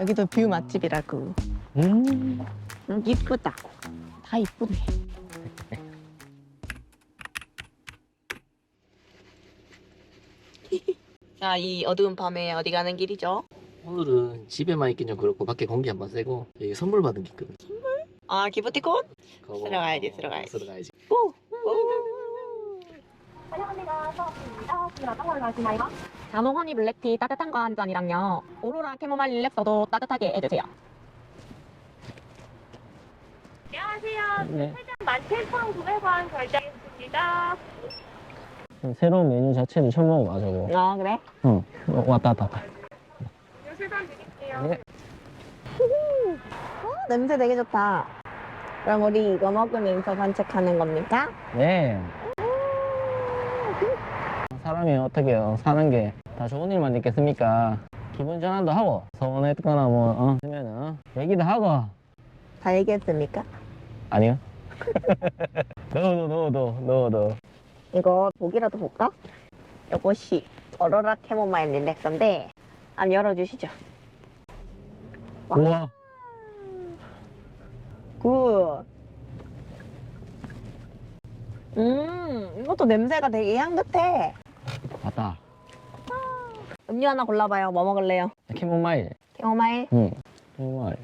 여기도 뷰 맛집이라고. 음. 음, 이쁘다. 다 이쁘네. 자, 이 어두운 밤에 어디 가는 길이죠? 오늘은 집에만 있긴 좀 그렇고 밖에 공기 한번 쐬고 여기 선물 받은 게 있거든. 아, 기프티콘? 그거 쓰러 가야지, 쓰러 가야지. 쓰러 가야지. 오! 환영합니다. 수업입니다. 지금 어떤 걸로 하시나요? 자몽 허니 블랙티 따뜻한 거 한 잔이랑요. 오로라 캐모마일 릴렉서도 따뜻하게 해주세요. 안녕하세요. 네. 17,900원 결제했습니다. 새로운 메뉴 자체는 처음 먹어봐 저거. 아, 그래? 응. 어, 왔다 왔다. 요술단 드릴게요. 네. 어, 냄새 되게 좋다. 그럼 우리 이거 먹으면서 산책하는 겁니까? 네. 사람이 어떻게 요 사는 게 다 좋은 일만 있겠습니까? 기분 전환도 하고 서운했거나 뭐 어, 하면은 어, 얘기도 하고 다 얘기했습니까? 아니요. 넣어도 넣어도 넣어도 이거 보기라도 볼까? 이것이 어로라 캐모마일 릴렉서인데 한번 열어주시죠. 우와 굿. 음, 이것도 냄새가 되게 향긋해. 음료 하나 골라봐요. 뭐 먹을래요? 캐모마일. 캐모마일? 응. 캐모마일.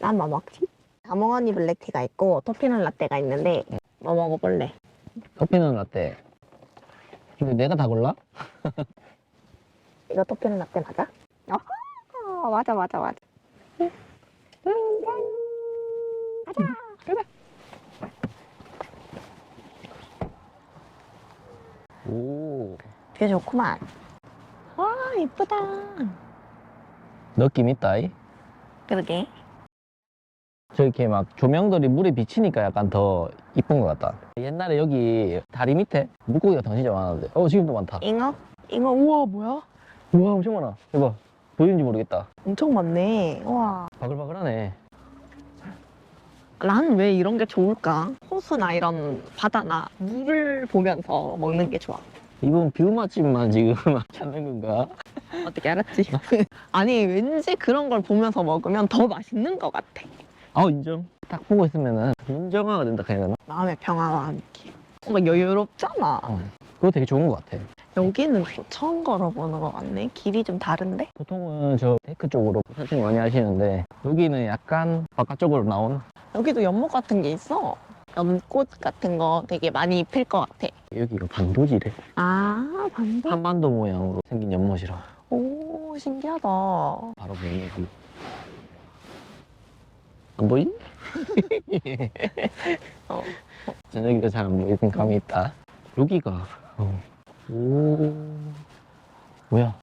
난뭐 먹지? 자몽언니 블랙티가 있고 토피넛 라떼가 있는데 뭐 먹어볼래? 커피는 라떼. 근데 내가 다 골라? 이거 토피넛 라떼 맞아? 어허, 맞아 맞아 맞아. 가자. 가자. 오. 되게 좋구만. 와 이쁘다. 느낌 있다. 이. 그러게. 저렇게 막 조명들이 물에 비치니까 약간 더 이쁜 것 같다. 옛날에 여기 다리 밑에 물고기가 더 진짜 많았는데. 어, 지금도 많다. 잉어? 잉어 우와 뭐야? 우와, 엄청 많아. 이봐. 보이는지 모르겠다. 엄청 많네. 와. 바글바글하네. 난 왜 이런 게 좋을까? 호수나 이런 바다나 물을 보면서 먹는 게 좋아. 이번 뷰 맛집만 지금 찾는 건가? 어떻게 알았지? 아니 왠지 그런 걸 보면서 먹으면 더 맛있는 것 같아. 아, 인정. 딱 보고 있으면은 인정화가 된다 해야 되나? 마음의 평화와 함께. 뭔가 여유롭잖아. 어. 그거 되게 좋은 것 같아. 여기는 또 처음 걸어보는 것 같네. 길이 좀 다른데? 보통은 저 데크 쪽으로 산책 많이 하시는데 여기는 약간 바깥쪽으로 나온 여기도 연못 같은 게 있어. 연꽃 같은 거 되게 많이 필 것 같아. 여기가 반도지래. 아, 반반. 한반도 모양으로 생긴 연못이라 오, 신기하다. 바로 보이네. 안 보이지? 어. 저녁이가 잘안 보이는 감이 있다. 여기가 어. 오 뭐야?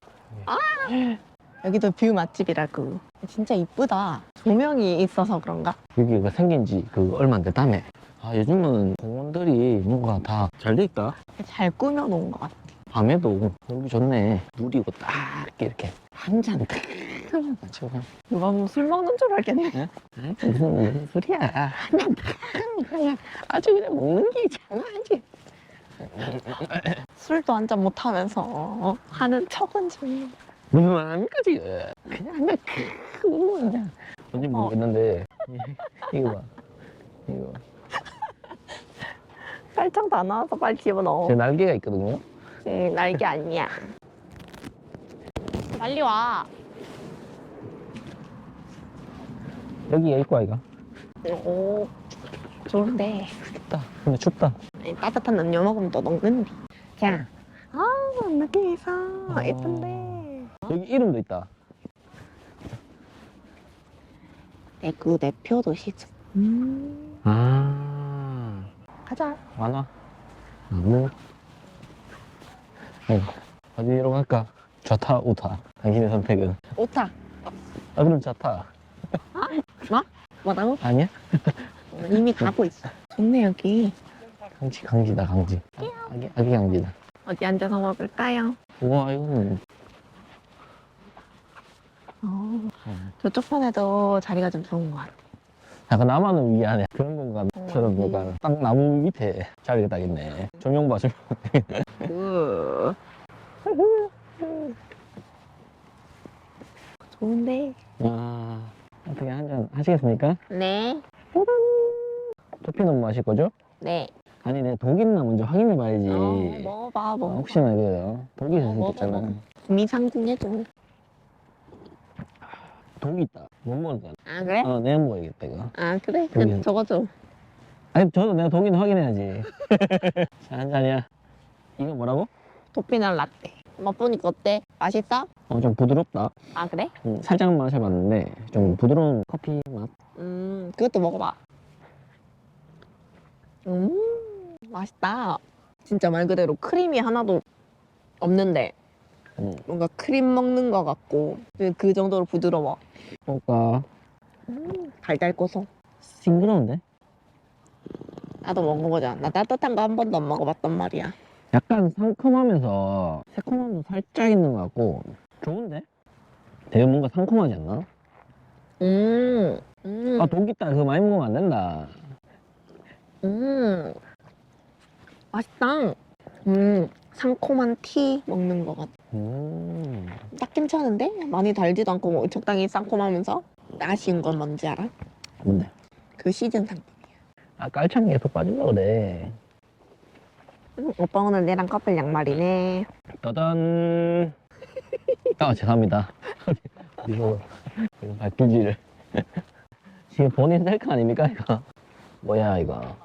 여기도 뷰 맛집이라고. 진짜 이쁘다. 조명이 있어서 그런가? 여기가 생긴 지 그 얼마 안 됐다며. 아 요즘은 공원들이 뭔가 다 잘 돼 있다. 잘 꾸며놓은 것 같아. 밤에도 놀기 좋네. 누리고 딱 이렇게 한잔 딱. 지금 누가 뭐 술 먹는 줄 알겠네. 아이, 무슨, 무슨 소리야. 한잔 딱. 그냥 아주 그냥 먹는 게 장난이지. 술도 한잔 못 하면서 어? 하는 척은 좀. 무슨 말 합니까, 지금? 그냥 한잔 크고 그냥. 뭔지 모르겠는데. 이거 봐. 이거. 깔짝도 안 나와서 빨리 집어넣어. 제 날개가 있거든요. 응, 날개 아니야. 빨리 와. 여기가 있고, 아이가. 오, 좋은데. 춥다. 근데 춥다. 아니, 따뜻한 음료 먹으면 또 녹는디. 자. 아, 느낌 있어. 어. 예쁜데. 여기 이름도 있다. 대구 대표 도시죠. 음. 아. 가자. 완화. 나무. 어, 어디로 갈까? 좌타, 우타. 당신의 선택은. 오타. 아, 그럼 좌타. 뭐라고? 아니야? 이미 가고 있어. 좋네, 여기. 강지, 강지다, 강지. 아기, 아기 강지다. 어디 앉아서 먹을까요? 우와, 이거는. 어, 저쪽 편에도 자리가 좀 좋은 것 같아. 약간 나만을 위한 그런 공간처럼 음. 뭔가 딱 나무 밑에 자리가 딱 있네. 조명 봐, 조명. 그 좋은데. 와 어떻게 한 잔 하시겠습니까? 네. 커피는 뭐 마실 거죠? 네. 아니 내 독 있나 먼저 확인해 봐야지 어, 먹어봐, 아, 먹어. 혹시나 그 독이 있을 먹어, 있잖아 먹어. 미상궁해줘. 독이 있다 못 먹을 거야 아, 그래? 어 내가 먹어야겠다 이거 아, 그래? 독이 저거 줘. 아니 저도 내가 있는 확인해야지 자 한 잔이야 이거 뭐라고? 도피넛 라떼. 맛보니까 어때? 맛있어? 어 좀 부드럽다 아, 그래? 음, 살짝 마셔봤는데 좀 부드러운 커피 맛 음, 그것도 먹어봐. 음, 맛있다. 진짜 말 그대로 크림이 하나도 없는데 음. 뭔가 크림 먹는 것 같고 그- 그 정도로 부드러워. 먹을까? 음, 달달 고소. 싱그러운데? 나도 먹어보자. 나 따뜻한 거 한 번도 안 먹어봤단 말이야. 약간 상큼하면서 새콤함도 살짝 있는 것 같고 좋은데? 되게 뭔가 상큼하지 않나? 음, 음, 아 독 있다 그거 많이 먹으면 안 된다 음, 맛있다. 음, 상콤한 티 먹는 것 같아. 음. 딱 괜찮은데? 많이 달지도 않고 뭐 적당히 상콤하면서 아쉬운 건 뭔지 알아? 뭔데? 그 시즌 상품. 아 깔창 계속 빠질라 그래 음, 오빠 오늘 내랑 커플 양말이네. 따단 아 죄송합니다 이거 이거 바뀌지를 지금 본인 셀카 아닙니까 이거 뭐야 이거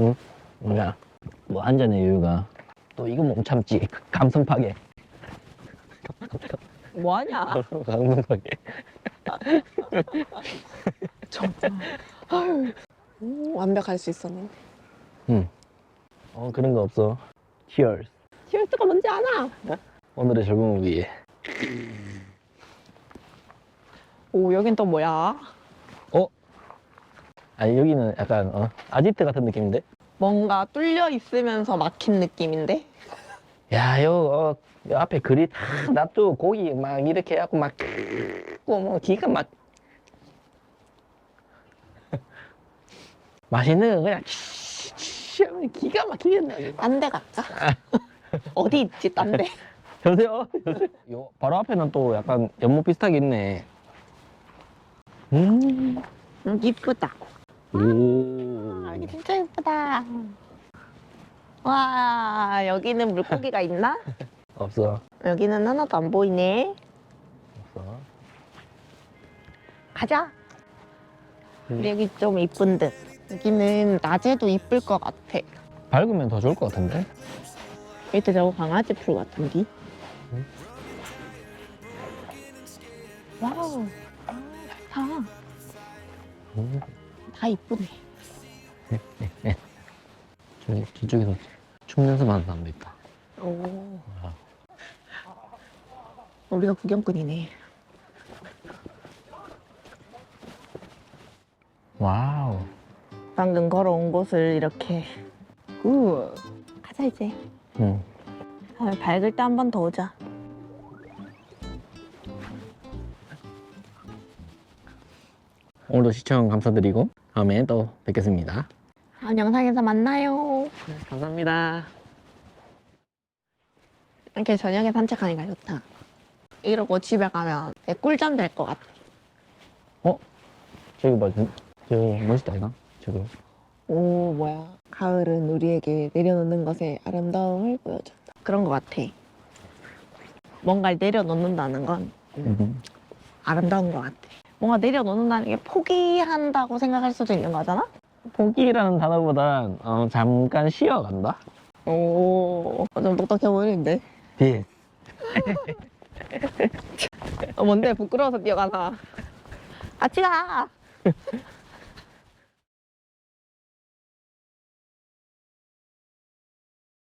응? 뭐야 뭐 한 잔의 여유가 또 이거 못 참지 감성 파괴 뭐 하냐? 감성 파괴 음, 완벽할 수 있었는데. 어 그런 거 없어 Cheers 실수가 뭔지 아나? 오늘의 젊음을 위해 오, 여긴 또 뭐야? 아니 여기는 약간 어, 아지트 같은 느낌인데 뭔가 뚫려 있으면서 막힌 느낌인데? 야, 요, 어, 요 앞에 글이 다 놔두고 고기 막 이렇게 해갖고 막, 굽고 뭐 기가 막. 맛있는 거 그냥 치- 치- 하면 기가 나게. 딴데 갈까? 어디 있지, 딴 데? 여보세요? 여보세요? 요, 바로 앞에는 또 약간 연못 비슷하게 있네. 음. 음, 이쁘다. 오. 아, 여기 진짜 예쁘다. 와, 여기는 물고기가 있나? 없어. 여기는 하나도 안 보이네. 없어. 가자. 음. 여기 좀 이쁜 듯. 여기는 낮에도 이쁠 것 같아. 밝으면 더 좋을 것 같은데? 밑에 저거 강아지 풀 같은데? 응? 와우. 아, 좋다. 음. 다 이쁘네. 저, 저쪽에서 춤 연습하는 사람도 있다. 오. 와. 우리가 구경꾼이네. 와우. 방금 걸어온 곳을 이렇게. 우. 가자 이제. 응. 아, 밝을 때 한 번 더 오자. 오늘도 시청 감사드리고 다음에 또 뵙겠습니다. 다음 영상에서 만나요. 감사합니다. 이렇게 저녁에 산책하니까 좋다. 이러고 집에 가면 내 꿀잠 될 것 같아. 저기 봐, 저- 저기 멋있다 이거. 저기. 오, 뭐야. 가을은 우리에게 내려놓는 것의 아름다움을 보여준다. 그런 것 같아. 뭔가를 내려놓는다는 건 음. 아름다운 것 같아. 뭔가 내려놓는다는 게 포기한다고 생각할 수도 있는 거잖아? 포기라는 단어보단 어, 잠깐 쉬어간다. 오, 좀 똑똑해 보이는데. 예. 어, 뭔데? 부끄러워서 뛰어가나. 같이 가!